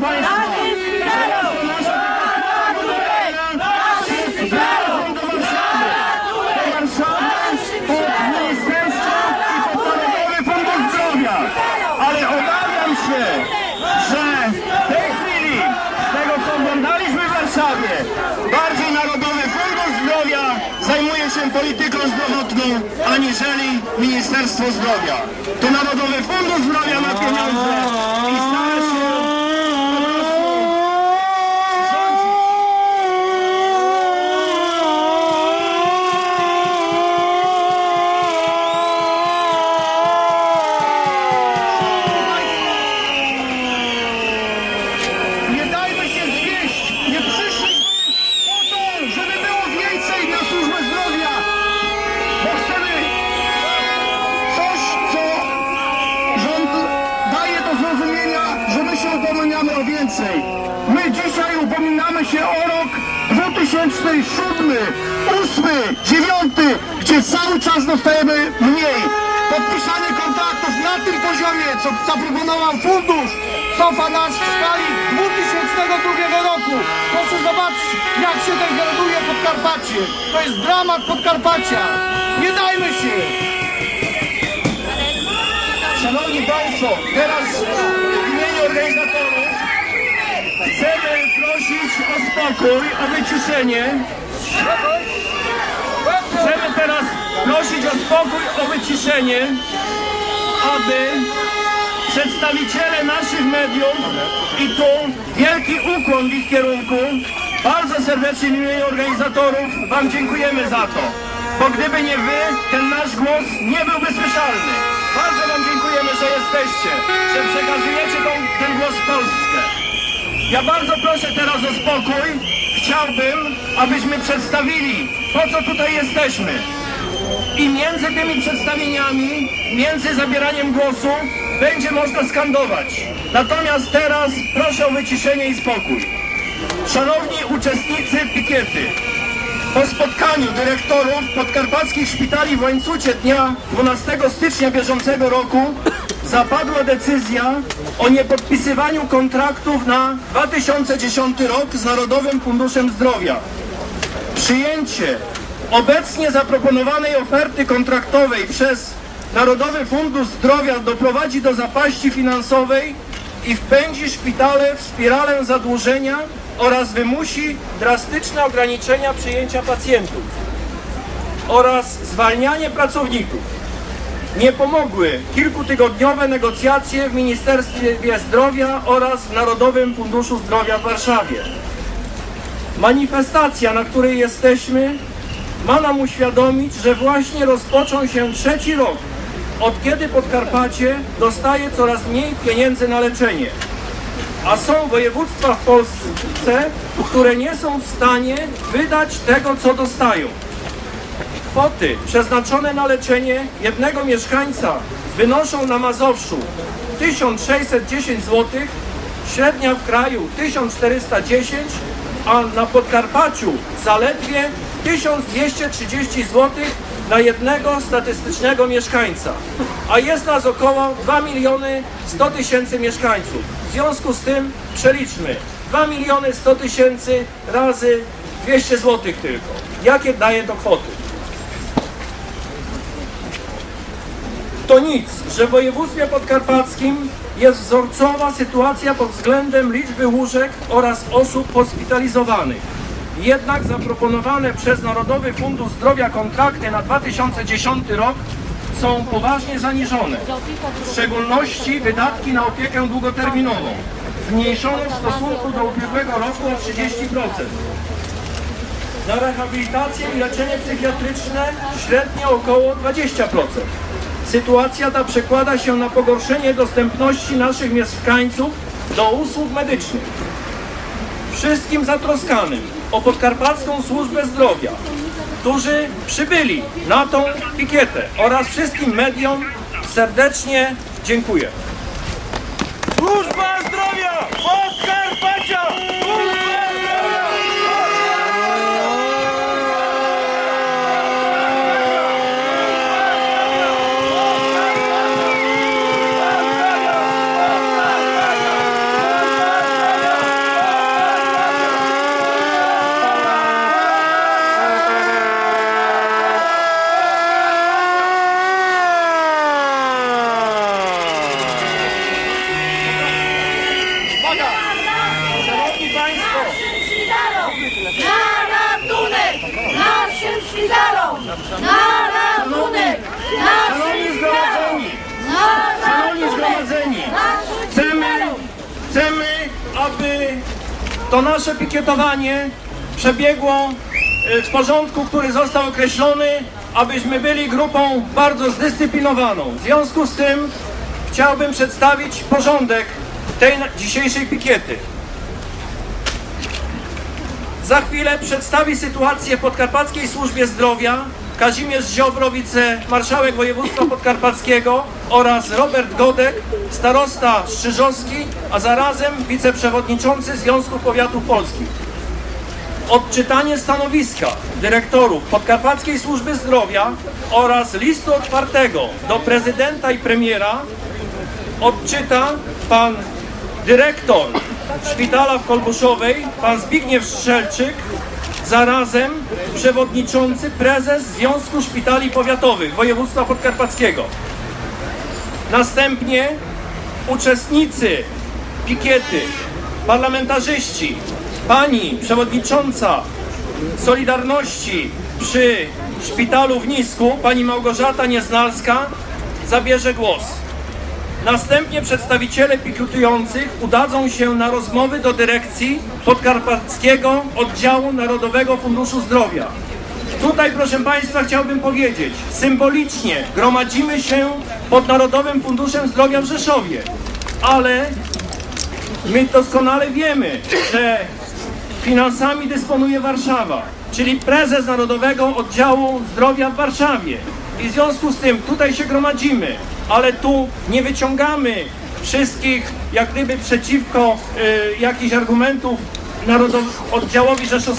proszę Państwa! Ale obawiam się, że w tej chwili, z tego co oglądaliśmy w Warszawie, bardziej Narodowy Fundusz Zdrowia zajmuje się polityką zdrowotną, aniżeli Ministerstwo Zdrowia. To Narodowy Fundusz Zdrowia ma pieniądze i stara się upominamy o więcej. My dzisiaj upominamy się o rok 2007, 8, 9, gdzie cały czas dostajemy mniej. Podpisanie kontraktów na tym poziomie, co zaproponował fundusz, cofa nas w skali 2002 roku. Proszę zobaczyć, jak się degraduje Podkarpacie. To jest dramat Podkarpacia. Nie dajmy się. Szanowni Państwo, teraz prosić o spokój, o wyciszenie. Chcemy teraz prosić o spokój, o wyciszenie, aby przedstawiciele naszych mediów i tu wielki ukłon w ich kierunku. Bardzo serdecznie w imieniu organizatorów Wam dziękujemy za to. Bo gdyby nie Wy, ten nasz głos nie byłby słyszalny. Bardzo Wam dziękujemy, że jesteście, Ja bardzo proszę teraz o spokój. Chciałbym, abyśmy przedstawili, po co tutaj jesteśmy. I między tymi przedstawieniami, między zabieraniem głosu, będzie można skandować. Natomiast teraz proszę o wyciszenie i spokój. Szanowni uczestnicy pikiety, po spotkaniu dyrektorów podkarpackich szpitali w Łańcucie dnia 12 stycznia bieżącego roku zapadła decyzja o niepodpisywaniu kontraktów na 2010 rok z Narodowym Funduszem Zdrowia. Przyjęcie obecnie zaproponowanej oferty kontraktowej przez Narodowy Fundusz Zdrowia doprowadzi do zapaści finansowej i wpędzi szpitale w spiralę zadłużenia oraz wymusi drastyczne ograniczenia przyjęcia pacjentów oraz zwalnianie pracowników. Nie pomogły kilkutygodniowe negocjacje w Ministerstwie Zdrowia oraz w Narodowym Funduszu Zdrowia w Warszawie. Manifestacja, na której jesteśmy, ma nam uświadomić, że właśnie rozpoczął się trzeci rok, od kiedy Podkarpacie dostaje coraz mniej pieniędzy na leczenie. A są województwa w Polsce, które nie są w stanie wydać tego, co dostają. Kwoty przeznaczone na leczenie jednego mieszkańca wynoszą na Mazowszu 1610 zł, średnia w kraju 1410, a na Podkarpaciu zaledwie 1230 zł na jednego statystycznego mieszkańca. A jest nas około 2 miliony 100 tysięcy mieszkańców. W związku z tym przeliczmy 2 miliony 100 tysięcy razy 200 zł tylko. Jakie daje to kwoty? To nic, że w województwie podkarpackim jest wzorcowa sytuacja pod względem liczby łóżek oraz osób hospitalizowanych. Jednak zaproponowane przez Narodowy Fundusz Zdrowia kontrakty na 2010 rok są poważnie zaniżone. W szczególności wydatki na opiekę długoterminową zmniejszono w stosunku do ubiegłego roku o 30%. Na rehabilitację i leczenie psychiatryczne średnio około 20%. Sytuacja ta przekłada się na pogorszenie dostępności naszych mieszkańców do usług medycznych. Wszystkim zatroskanym o podkarpacką służbę zdrowia, którzy przybyli na tą pikietę oraz wszystkim mediom serdecznie dziękuję. Na rachunek! Szanowni zgromadzeni, szanowni zgromadzeni, chcemy, chcemy, aby to nasze pikietowanie przebiegło e, w porządku, który został określony, abyśmy byli grupą bardzo zdyscyplinowaną. W związku z tym chciałbym przedstawić porządek tej dzisiejszej pikiety. Za chwilę przedstawi sytuację w Podkarpackiej Służbie Zdrowia Kazimierz Ziobro, wicemarszałek województwa podkarpackiego oraz Robert Godek, starosta Szczyżowski, a zarazem wiceprzewodniczący Związku Powiatów Polskich. Odczytanie stanowiska dyrektorów Podkarpackiej Służby Zdrowia oraz listu otwartego do prezydenta i premiera odczyta pan dyrektor szpitala w Kolbuszowej, pan Zbigniew Strzelczyk, zarazem przewodniczący prezes Związku Szpitali Powiatowych Województwa Podkarpackiego. Następnie uczestnicy pikiety, parlamentarzyści, pani przewodnicząca Solidarności przy szpitalu w Nisku, pani Małgorzata Nieznalska, zabierze głos. Następnie przedstawiciele piketujących udadzą się na rozmowy do dyrekcji Podkarpackiego Oddziału Narodowego Funduszu Zdrowia. Tutaj, proszę Państwa, chciałbym powiedzieć, symbolicznie gromadzimy się pod Narodowym Funduszem Zdrowia w Rzeszowie, ale my doskonale wiemy, że finansami dysponuje Warszawa, czyli prezes Narodowego Oddziału Zdrowia w Warszawie. I w związku z tym tutaj się gromadzimy, ale tu nie wyciągamy wszystkich jak gdyby przeciwko y, jakichś argumentów Narodow- Oddziałowi Rzeszowskiemu.